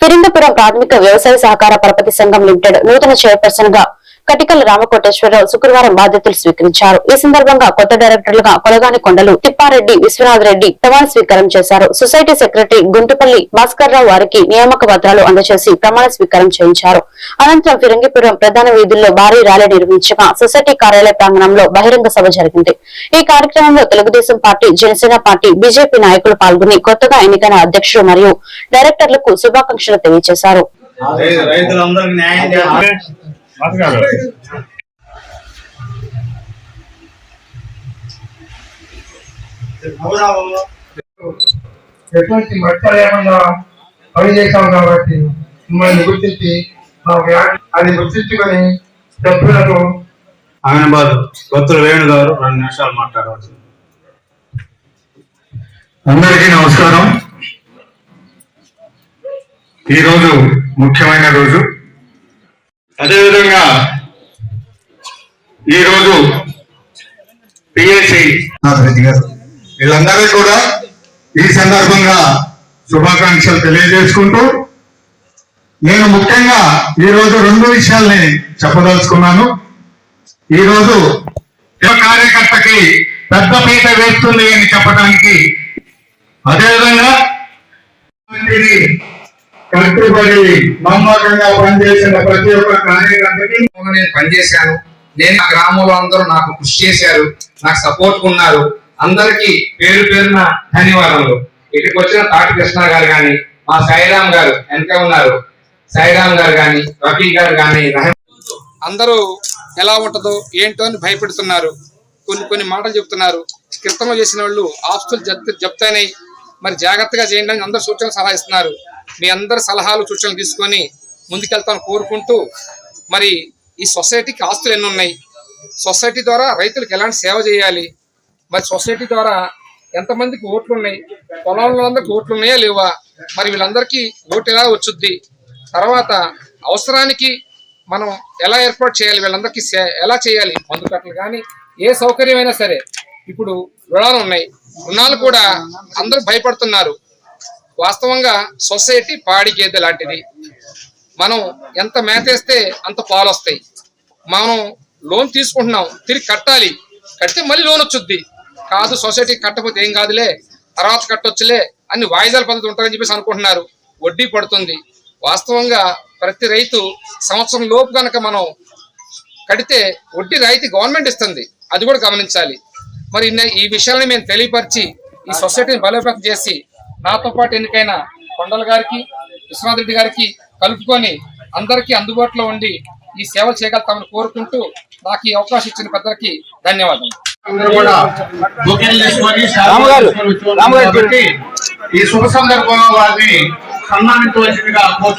ఫిరింగపురం ప్రాథమిక వ్యవసాయ సహకార పరపతి సంఘం లిమిటెడ్ నూతన చైర్పర్సన్గా కటికల రామకోటేశ్వరరావు శుక్రవారం బాధ్యతలు స్వీకరించారు. ఈ సందర్భంగా కొత్త డైరెక్టర్లుగా కొలగాని కొండలు తిప్పారెడ్డి విశ్వనాథ్ రెడ్డి ప్రమాణ స్వీకారం చేశారు. సొసైటీ సెక్రటరీ గుంటుపల్లి భాస్కర్ రావు వారికి నియామక పత్రాలు అందజేసి ప్రమాణ స్వీకారం చేయించారు. అనంతరం ఫిరంగిపురం ప్రధాన వీధుల్లో భారీ ర్యాలీ నిర్వహించగా సొసైటీ కార్యాలయ ప్రాంగణంలో బహిరంగ సభ జరిగింది. ఈ కార్యక్రమంలో Telugu Desam party Janasena party BJP నాయకులు పాల్గొని కొత్తగా ఎన్నికైన అధ్యక్షుడు మరియు డైరెక్టర్లకు శుభాకాంక్షలు తెలియజేశారు. రైతులందరికీ న్యాయం ఎటువంటి మట్ట లేకుండా పని చేశాం కాబట్టి మిమ్మల్ని గుర్తించి అది గుర్తించుకొని సభ్యులకు అమీనాబాద్ కొత్తల వేణు గారు రెండు నిమిషాలు మాట్లాడవచ్చు. అందరికీ నమస్కారం. ఈరోజు ముఖ్యమైన రోజు. అదేవిధంగా ఈరోజు పిఎస్సి రెడ్డి గారు. వీళ్ళందరికీ కూడా ఈ సందర్భంగా శుభాకాంక్షలు తెలియజేసుకుంటూ నేను ముఖ్యంగా ఈరోజు రెండు విషయాల్ని చెప్పదలుచుకున్నాను. ఈరోజు యువ కార్యకర్తకి పెద్ద పీట వేస్తుంది అని చెప్పడానికి అదేవిధంగా కట్టుబడి నమ్మకంగా పనిచేసిన ప్రతి ఒక్క నేను పనిచేశాను. నేను ఆ గ్రామంలో అందరూ నాకు కృషి చేశారు నాకు సపోర్ట్ ఉన్నారు. అందరికీ పేరు పేరున ధన్యవాదాలు ఇక్కడికి వచ్చిన తాటి కృష్ణ గారు గాని మా సాయిరామ్ గారు వెనక ఉన్నారు. సాయిరామ్ గారు గాని రఫీ గారు గాని అందరూ ఎలా ఉంటుందో ఏంటో అని భయపెడుతున్నారు. కొన్ని కొన్ని మాటలు చెప్తున్నారు. క్రితంలో చేసిన వాళ్ళు ఆస్తులు జప్తు జప్తాయినాయి మరి జాగ్రత్తగా చేయండి అని అందరు సూచనలు సలహా ఇస్తున్నారు. మీ అందరి సలహాలు సూచనలు తీసుకొని ముందుకెళ్తాను కోరుకుంటూ మరి ఈ సొసైటీకి ఆస్తులు ఎన్ని ఉన్నాయి? సొసైటీ ద్వారా రైతులకు ఎలాంటి సేవ చేయాలి? మరి సొసైటీ ద్వారా ఎంతమందికి ఓట్లు ఉన్నాయి? పొలంలో అందరికి ఓట్లు ఉన్నాయా లేవా? మరి వీళ్ళందరికీ ఓటు ఎలా వచ్చుద్ది? తర్వాత అవసరానికి మనం ఎలా ఏర్పాటు చేయాలి? వీళ్ళందరికీ సే- ఎలా చేయాలి? మందు కట్టలు కానీ ఏ సౌకర్యమైనా సరే ఇప్పుడు రుణాలు ఉన్నాయి. రుణాలు కూడా అందరూ భయపడుతున్నారు. వాస్తవంగా సొసైటీ పాడి గేదె లాంటిది. మనం ఎంత మేతేస్తే అంత పాలు వస్తాయి మనం లోన్ తీసుకుంటున్నాం తిరిగి కట్టాలి. కడితే మళ్ళీ లోన్ వచ్చుద్ది. కాదు సొసైటీ కట్టకపోతే ఏం కాదులే తర్వాత కట్టొచ్చులే అన్ని వాయిదాల పద్ధతి ఉంటుందని చెప్పేసి అనుకుంటున్నారు. వడ్డీ పడుతుంది. వాస్తవంగా ప్రతి రైతు సంవత్సరం లోపు కనుక మనం కడితే వడ్డీ రాయితీ గవర్నమెంట్ ఇస్తుంది. అది కూడా గమనించాలి. మరి ఈ విషయాలని మేము తెలియపరిచి ఈ సొసైటీని బలోపేతం చేసి నాతో పాటు ఎన్నికైన కొండల గారికి విశ్వనాథ్ రెడ్డి గారికి కలుపుకొని అందరికీ అందుబాటులో ఉండి ఈ సేవ చేయగలుగుతామని కోరుకుంటూ నాకు ఈ అవకాశం ఇచ్చిన పెద్దలకి ధన్యవాదాలు ఈ శుభ సందర్భంగా వారిని సన్మానించవలసిందిగా కోరుతున్నాను.